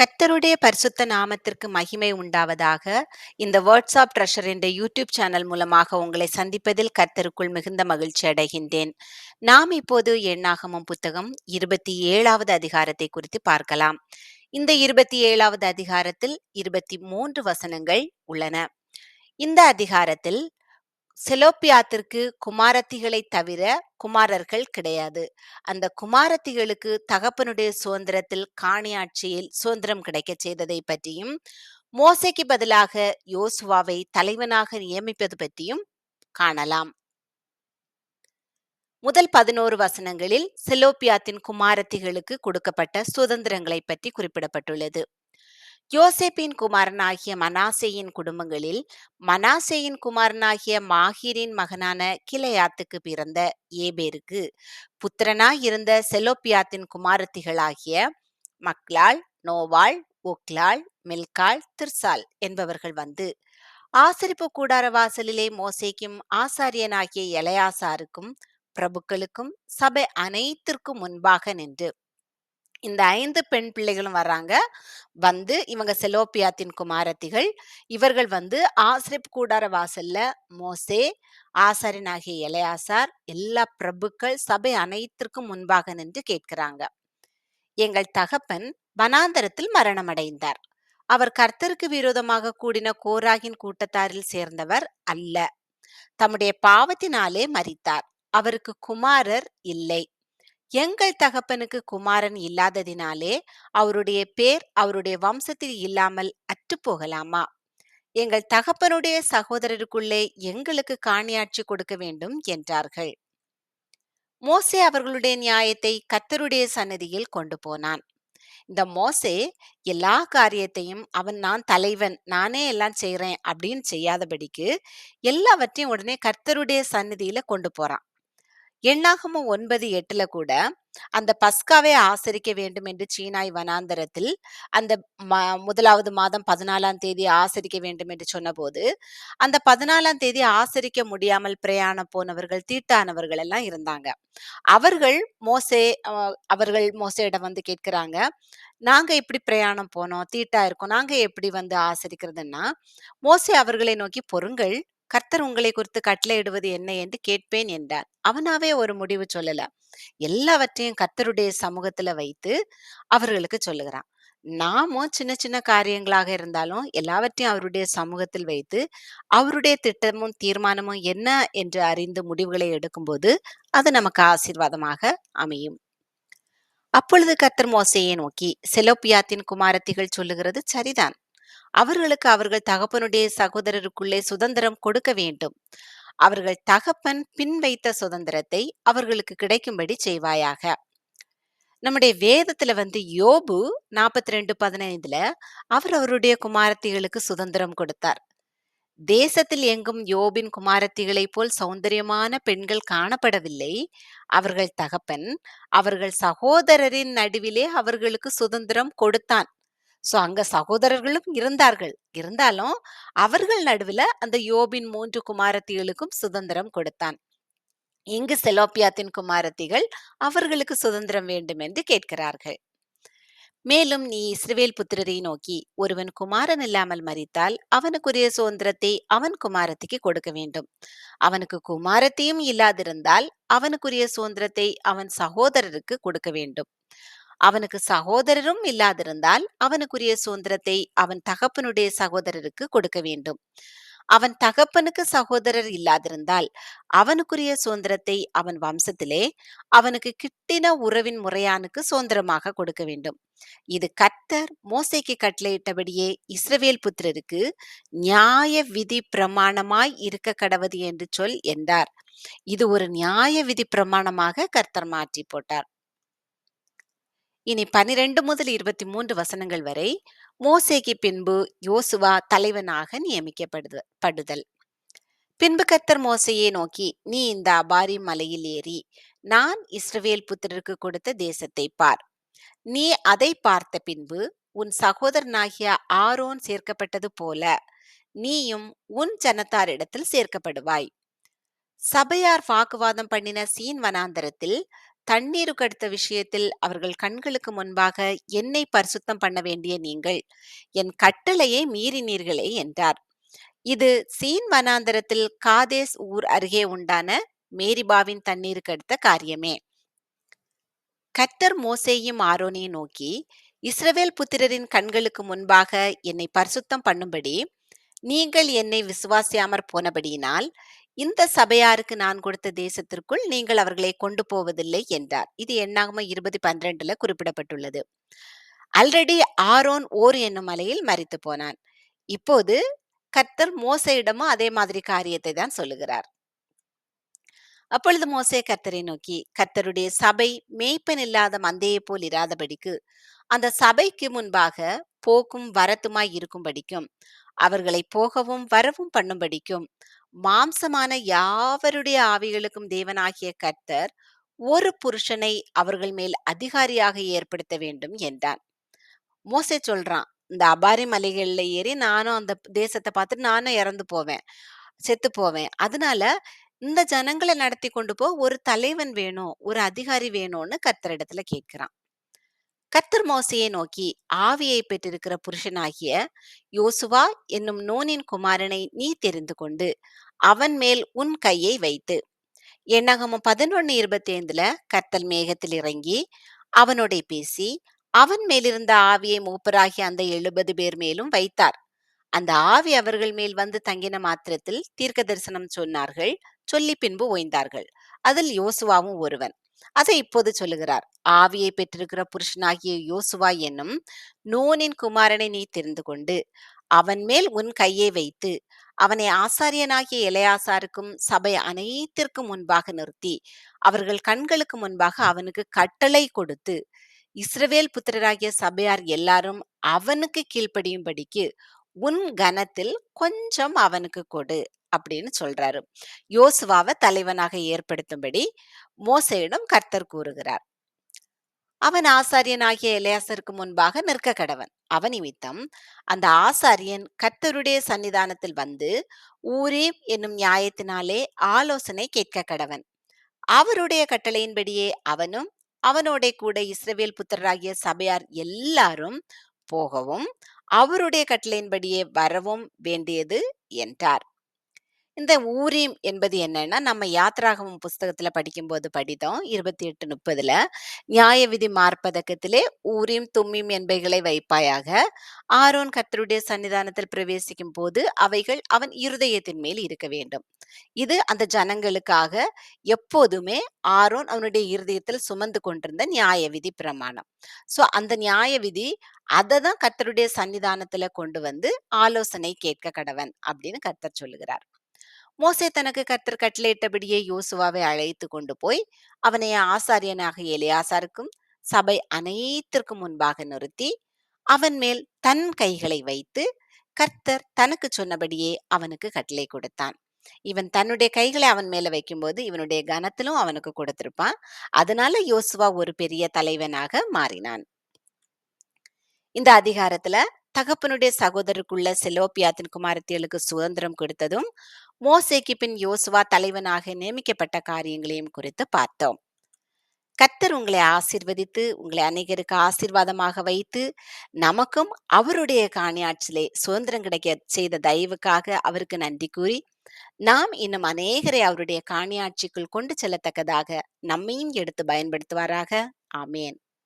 கர்த்தருடைய பரிசுத்த நாமத்திற்கு மகிமை உண்டாவதாக. இந்த வாட்ஸ்அப் ட்ரெஷர் என்ற யூடியூப் சேனல் மூலமாக உங்களை சந்திப்பதில் கர்த்தருக்குள் மிகுந்த மகிழ்ச்சி அடைகின்றேன். நாம் இப்போது எண்ணாகமம் புத்தகம் இருபத்தி ஏழாவது அதிகாரத்தை குறித்து பார்க்கலாம். இந்த இருபத்தி ஏழாவது அதிகாரத்தில் இருபத்தி மூன்று வசனங்கள் உள்ளன. இந்த அதிகாரத்தில் செலோப்பியாத்திற்கு குமாரத்திகளை தவிர குமாரர்கள் கிடையாது. அந்த குமாரத்திகளுக்கு தகப்பனுடைய சுதந்திரத்தில் காணியாட்சியில் சுதந்திரம் கிடைக்கச் செய்ததை பற்றியும் மோசைக்கு பதிலாக யோசுவாவை தலைவனாக நியமிப்பது பற்றியும் காணலாம். முதல் பதினோரு வசனங்களில் செலோப்பியாத்தின் குமாரத்திகளுக்கு கொடுக்கப்பட்ட சுதந்திரங்களை பற்றி குறிப்பிடப்பட்டுள்ளது. யோசேப்பின் குமாரனாகிய மனாசேயின் குடும்பங்களில் மனாசேயின் குமாரனாகிய மாஹிரின் மகனான கிளையாத்துக்கு பிறந்த ஏபேருக்கு புத்திரனாய் இருந்த செலோப்பியாத்தின் குமாரத்திகளாகிய மக்லால் நோவாள் ஒக்லால் மில்கால் திர்சால் என்பவர்கள் வந்து ஆசரிப்பு கூடார வாசலிலே மோசேக்கும் ஆசாரியனாகிய எலையாசாருக்கும் பிரபுக்களுக்கும் சபை அனைத்திற்கும் முன்பாக நின்று இந்த ஐந்து பெண் பிள்ளைகளும் வர்றாங்க வந்து இவங்க செலோபியாத்தின் குமாரத்திகள். இவர்கள் வந்து ஆசிரிப் கூடார வாசல்ல மோசே ஆசாரியனாகிய இளையாசார் எல்லா பிரபுக்கள் சபை அனைத்திற்கும் முன்பாக நின்று கேட்கிறாங்க. எங்கள் தகப்பன் வனாந்தரத்தில் மரணமடைந்தார். அவர் கர்த்தருக்கு விரோதமாக கூடின கோராகின் கூட்டத்தாரில் சேர்ந்தவர் அல்ல. தம்முடைய பாவத்தினாலே மறித்தார் அவருக்கு குமாரர் இல்லை. எங்கள் தகப்பனுக்கு குமாரன் இல்லாததினாலே அவருடைய பேர் அவருடைய வம்சத்தில் இல்லாமல் அற்றுப்போகலாமா எங்கள் தகப்பனுடைய சகோதரருக்குள்ளே எங்களுக்கு காணியாட்சி கொடுக்க வேண்டும் என்றார்கள். மோசே அவர்களுடைய நியாயத்தை கத்தருடைய சன்னதியில் கொண்டு போனான். இந்த மோசே எல்லா காரியத்தையும் அவன் நான் தலைவன் நானே எல்லாம் செய்யறேன் அப்படின்னு செய்யாதபடிக்கு எல்லாவற்றையும் உடனே கர்த்தருடைய சன்னதியில கொண்டு போறான். எண்ணாகமும் ஒன்பது எட்டுல கூட அந்த பஸ்காவை ஆசரிக்க வேண்டும் என்று சீனாய் வனாந்தரத்தில் அந்த முதலாவது மாதம் பதினாலாம் தேதி ஆசரிக்க வேண்டும் என்று சொன்னபோது அந்த பதினாலாம் தேதி ஆசரிக்க முடியாமல் பிரயாணம் போனவர்கள் தீட்டானவர்கள் எல்லாம் இருந்தாங்க. அவர்கள் மோசே அவர்கள் மோசையிடம் வந்து கேட்கிறாங்க நாங்க எப்படி பிரயாணம் போனோம்? தீட்டா இருக்கோம். நாங்க எப்படி வந்து ஆசரிக்கிறதுன்னா மோசே அவர்களை நோக்கி பொருங்கள் கர்த்தர் உங்களை குறித்து கட்டளையிடுவது என்ன என்று கேட்பேன் என்றார். அவனாவே ஒரு முடிவு சொல்லல. எல்லாவற்றையும் கர்த்தருடைய சமூகத்துல வைத்து அவர்களுக்கு சொல்லுகிறான். நாமும் சின்ன சின்ன காரியங்களாக இருந்தாலும் எல்லாவற்றையும் அவருடைய சமூகத்தில் வைத்து அவருடைய திட்டமும் தீர்மானமும் என்ன என்று அறிந்து முடிவுகளை எடுக்கும்போது அது நமக்கு ஆசீர்வாதமாக அமையும். அப்பொழுது கர்த்தர் மோசையை நோக்கி செலோபியாத்தின் குமாரத்திகள் சொல்லுகிறது சரிதான். அவர்களுக்கு அவர்கள் தகப்பனுடைய சகோதரருக்குள்ளே சுதந்திரம் கொடுக்க வேண்டும். அவர்கள் தகப்பன் பின் வைத்த சுதந்திரத்தை அவர்களுக்கு கிடைக்கும்படி செய்வாயாக. நம்முடைய வேதத்துல வந்து யோபு நாற்பத்தி ரெண்டு பதினைந்துல அவர் அவருடைய குமாரத்திகளுக்கு சுதந்திரம் கொடுத்தார். தேசத்தில் எங்கும் யோபின் குமாரத்திகளைப் போல் சௌந்தரியமான பெண்கள் காணப்படவில்லை. அவர்கள் தகப்பன் அவர்கள் சகோதரரின் நடுவிலே அவர்களுக்கு சுதந்திரம் கொடுத்தான். சோ அங்க சகோதரர்களும் இருந்தார்கள். இருந்தாலும் அவர்கள் நடுவுல அந்த யோபின் மூன்று குமாரத்திகளுக்கும் சுதந்திரம் கொடுத்தான். இங்கு செலோப்பியாத்தின் குமாரத்திகள் அவர்களுக்கு சுதந்திரம் வேண்டும் என்று கேட்கிறார்கள். மேலும் நீ இஸ்ரவேல் புத்திரரை நோக்கி ஒருவன் குமாரன் இல்லாமல் மறித்தால் அவனுக்குரிய சுதந்திரத்தை அவன் குமாரத்திக்கு கொடுக்க வேண்டும். அவனுக்கு குமாரத்தையும் இல்லாதிருந்தால் அவனுக்குரிய சுதந்திரத்தை அவன் சகோதரருக்கு கொடுக்க வேண்டும். அவனுக்கு சகோதரரும் இல்லாதிருந்தால் அவனுக்குரிய சுதந்திரத்தை அவன் தகப்பனுடைய சகோதரருக்கு கொடுக்க வேண்டும். அவன் தகப்பனுக்கு சகோதரர் இல்லாதிருந்தால் அவனுக்குரிய சுதந்திரத்தை அவன் வம்சத்திலே அவனுக்கு கிட்டின உறவின் முறையானுக்கு சுதந்திரமாக கொடுக்க வேண்டும். இது கர்த்தர் மோசைக்கு கட்டளையிட்டபடியே இஸ்ரவேல் புத்திரருக்கு நியாய விதி பிரமாணமாய் இருக்க கடவது என்று சொல் என்றார். இது ஒரு நியாய விதி பிரமாணமாக கர்த்தர் மாற்றி போட்டார். இனி பனிரெண்டு முதல் இருபத்தி மூன்று வசனங்கள் வரை மோசேக்கு பின்பு யோசுவா தலைவனாக நியமிக்கப்படுது படுதல் பின்பு கத்தர் மோசையை நோக்கி நீ இந்த அபாரி மலையில் ஏறி நான் இஸ்ரவேல் புத்திரருக்கு கொடுத்த தேசத்தை பார். நீ அதை பார்த்த பின்பு உன் சகோதரனாகிய ஆரோன் சேர்க்கப்பட்டது போல நீயும் உன் ஜனத்தாரிடத்தில் சேர்க்கப்படுவாய். சபையார் வாக்குவாதம் பண்ணின சீன் வனாந்தரத்தில் தண்ணீருக்கு அடுத்த விஷயத்தில் அவர்கள் கண்களுக்கு முன்பாக என்னை பரிசுத்தம் பண்ண வேண்டிய நீங்கள். என் கட்டளையை மீறினீர்களே என்றார். இது சீன் வனாந்தரத்தில் காதேஸ் ஊர் அருகே உண்டான மேரிபாவின் தண்ணீருக்கு அடுத்த காரியமே. கத்தர் மோசேயும் ஆரோனையும் நோக்கி இஸ்ரவேல் புத்திரரின் கண்களுக்கு முன்பாக என்னை பரிசுத்தம் பண்ணும்படி நீங்கள் என்னை விசுவாசியாமற் போனபடியினால் இந்த சபையாருக்கு நான் கொடுத்த தேசத்திற்குள் நீங்கள் அவர்களை கொண்டு போவதில்லை என்றார். இது எண்ணாகம இருபது பன்னிரெண்டுல குறிப்பிடப்பட்டுள்ளது. ஆல்ரெடி ஆரோன் ஓர் என்னும் மலையில் மறித்து போனான். இப்போது கர்த்தர் மோசையிடமும் அதே மாதிரி காரியத்தை தான் சொல்லுகிறார். அப்பொழுது மோசே கர்த்தரை நோக்கி கர்த்தருடைய சபை மேய்ப்பன் இல்லாத மந்தையை போல் இராதபடிக்கு அந்த சபைக்கு முன்பாக போக்கும் வரத்துமாய் இருக்கும்படிக்கும் அவர்களை போகவும் வரவும் பண்ணும்படிக்கும் மாம்சமான யாவருடைய ஆவிகளுக்கும் தேவனாகிய கர்த்தர் ஒரு புருஷனை அவர்கள் மேல் அதிகாரியாக ஏற்படுத்த வேண்டும் என்றான் மோசே சொல்றான் இந்த அபாரி மலைகள்ல ஏறி நானும் அந்த தேசத்தை பார்த்துட்டு நானும் இறந்து போவேன் செத்து போவேன். அதனால இந்த ஜனங்களை நடத்தி கொண்டு போ ஒரு தலைவன் வேணும் ஒரு அதிகாரி வேணும்னு கர்த்தரிடத்துல கேட்கிறான். கர்த்தர் மோசையை நோக்கி ஆவியை பெற்றிருக்கிற புருஷனாகிய யோசுவா என்னும் நோனின் குமாரனை நீ தெரிந்து கொண்டு அவன் மேல் உன் கையை வைத்து. எண்ணகமும் பதினொன்னு இருபத்தி ஐந்துல கத்தல் மேகத்தில் இறங்கி அவனோட பேசி அவன் மேலிருந்த ஆவியை மூப்பராகி அந்த எழுபது பேர் மேலும் வைத்தார். அந்த ஆவி அவர்கள் மேல் வந்து தங்கின மாத்திரத்தில் தீர்க்க தரிசனம் சொன்னார்கள் சொல்லி பின்பு ஓய்ந்தார்கள். அதில் யோசுவாவும் ஒருவன். அதை இப்போது சொல்லுகிறார். ஆவியை பெற்றிருக்கிற புருஷனாகிய யோசுவா என்னும் நூனின் குமாரனை நீ தெரிந்து கொண்டு அவன் மேல் உன் கையை வைத்து அவனை ஆசாரியனாகிய இளையாசாருக்கும் சபை அனைத்திற்கும் முன்பாக நிறுத்தி அவர்கள் கண்களுக்கு முன்பாக அவனுக்கு கட்டளை கொடுத்து இஸ்ரவேல் புத்திரராகிய சபையார் எல்லாரும் அவனுக்கு கீழ்ப்படியும்படிக்கு உன் கனத்தில் கொஞ்சம் அவனுக்கு கொடு. அப்படின்னு சொல்றாரு. யோசுவாவை தலைவனாக ஏற்படுத்தும்படி மோசையிடம் கர்த்தர் கூறுகிறார். அவன் ஆசாரியனாகிய இளையாசருக்கு முன்பாக நிற்க கடவன் அவன் நிமித்தம் அந்த ஆசாரியன் கர்த்தருடைய சன்னிதானத்தில் வந்து ஊரே என்னும் நியாயத்தினாலே ஆலோசனை கேட்க கடவன் அவருடைய கட்டளையின்படியே அவனும் அவனோட கூட இஸ்ரவேல் புத்தராகிய சபையார் எல்லாரும் போகவும் அவருடைய கட்டளையின்படியே வரவும் வேண்டியது என்றார். இந்த ஊரீம் என்பது என்னன்னா நம்ம யாத்ராகமம் புஸ்தகத்துல படிக்கும்போது படித்தோம் இருபத்தி எட்டு முப்பதுல. நியாய விதி மார்பதக்கத்திலே ஊரீம் தும்மீம் என்பவைகளை வைப்பாயாக. ஆரோன் கர்த்தருடைய சன்னிதானத்தில் பிரவேசிக்கும் போது அவைகள் அவன் இருதயத்தின் மேல் இருக்க வேண்டும். இது அந்த ஜனங்களுக்காக எப்போதுமே ஆரோன் அவனுடைய இருதயத்தில் சுமந்து கொண்டிருந்த நியாய விதி பிரமாணம். சோ அந்த நியாய விதி அதை தான் கர்த்தருடைய சன்னிதானத்துல கொண்டு வந்து ஆலோசனை கேட்க கடவன் அப்படின்னு கர்த்தர் சொல்லுகிறார். மோசே தனக்கு கர்த்தர் கட்டளையிட்டபடியே யோசுவாவை அழைத்து கொண்டு போய் அவனை ஆசாரியனாக எலியாசாருக்கும் சபை அனைத்திற்கும் முன்பாக நிறுத்தி அவன் மேல் தன் கைகளை வைத்து கர்த்தர் தனக்கு சொன்னபடியே அவனுக்கு கட்டளை கொடுத்தான். இவன் தன்னுடைய கைகளை அவன் மேல வைக்கும்போது இவனுடைய கனத்திலும் அவனுக்கு கொடுத்திருப்பான். அதனால யோசுவா ஒரு பெரிய தலைவனாக மாறினான். இந்த அதிகாரத்துல தகப்பனுடைய சகோதரருக்குள்ள செலோபியாத்தின் குமாரத்தியலுக்கு சுதந்திரம் கொடுத்ததும் மோசேக்கு பின் யோசுவா தலைவனாக நியமிக்கப்பட்ட காரியங்களையும் குறித்து பார்த்தோம். கத்தர் உங்களை ஆசிர்வதித்து உங்களை அநேகருக்கு ஆசீர்வாதமாக வைத்து நமக்கும் அவருடைய காணியாட்சியிலே சுதந்திரம் கிடைக்க செய்த தயவுக்காக அவருக்கு நன்றி கூறி நாம் இன்னும் அநேகரை அவருடைய காணியாட்சிக்குள் கொண்டு செல்லத்தக்கதாக நம்மையும் எடுத்து பயன்படுத்துவாராக. ஆமேன்.